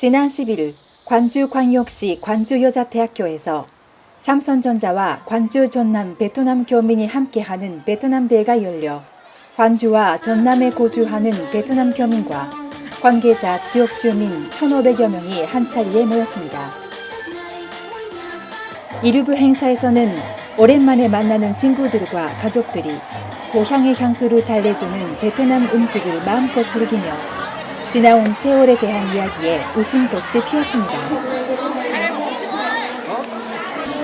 지난 11일 관주광역시 관주여자대학교에서 삼선전자와 관주 전남 베트남 교민이 함께하는 베트남 대회가 열려 관주와 전남에 거주하는 베트남 교민과 관계자 지역 주민 1,500여 명이 한 차례에 모였습니다. 이르부 행사에서는 오랜만에 만나는 친구들과 가족들이 고향의 향수를 달래주는 베트남 음식을 마음껏 즐기며 지나온 세월에 대한 이야기에 웃음꽃이 피었습니다.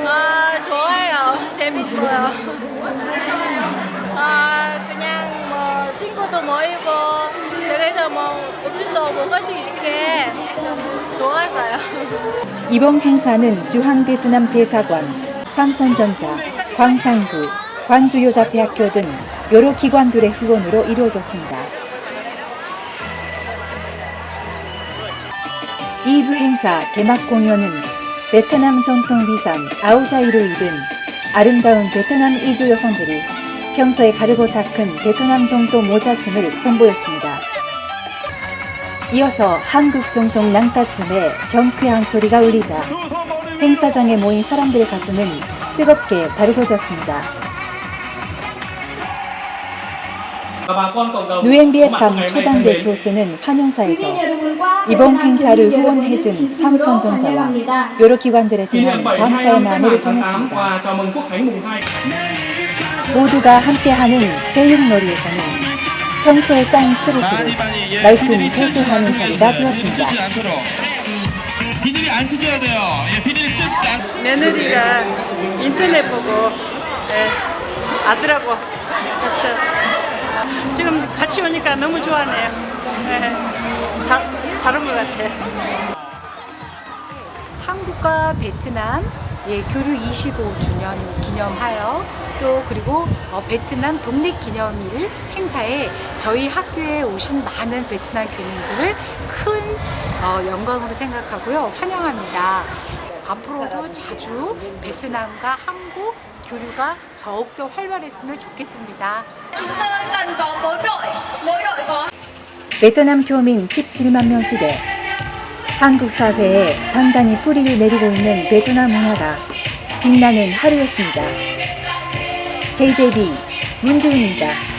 아 좋아요 재밌고요 아 그냥 뭐 친구도 모이고 그래서 뭐 음식도 먹을 수 있게 좀 좋았어요 이번 행사는 주한 베트남 대사관, 삼선전자, 광산구, 관주여자대학교 등 여러 기관들의 후원으로 이루어졌습니다. 2부 행사 개막 공연은 베트남 전통 위산 아우자이를 입은 아름다운 베트남 이주 여성들이 평소에 가르고 닦은 베트남 정통 모자춤을 선보였습니다. 이어서 한국 정통 낭따춤의 경쾌한 소리가 울리자 행사장에 모인 사람들의 가슴은 뜨겁게 다루고졌습니다. 누엔비의 밤 초당대 교수는 환영사에서 이번 행사를 후원해준 삼선전자와 여러 기관들에 대한 감사의 마음을 전했습니다. chào mừng Quốc khánh mùng 2 모두가 함께하는 제육놀이에서는 평소에 쌓인 스트레스를 말끔히 해소하는 자리가 되었습니다. 비닐이 안 찢어야 돼요. 예, 비닐 찢지 않. 며느리가 인터넷 보고 예, 아들하고 같이 왔어요. 지금 같이 오니까 너무 좋아하네요. 예, 잘, 잘온것 같아요. 한국과 베트남 예, 교류 25주년 기념하여 또 그리고 어, 베트남 독립 기념일 행사에 저희 학교에 오신 많은 베트남 교민들을 큰 어, 영광으로 생각하고요 환영합니다. 앞으로도 자주 베트남과 한국 교류가 더욱더 활발했으면 좋겠습니다. 베트남 교민 17만 명 시대 한국 사회에 단단히 뿌리를 내리고 있는 베트남 문화가 빛나는 하루였습니다. KJB 문재인입니다.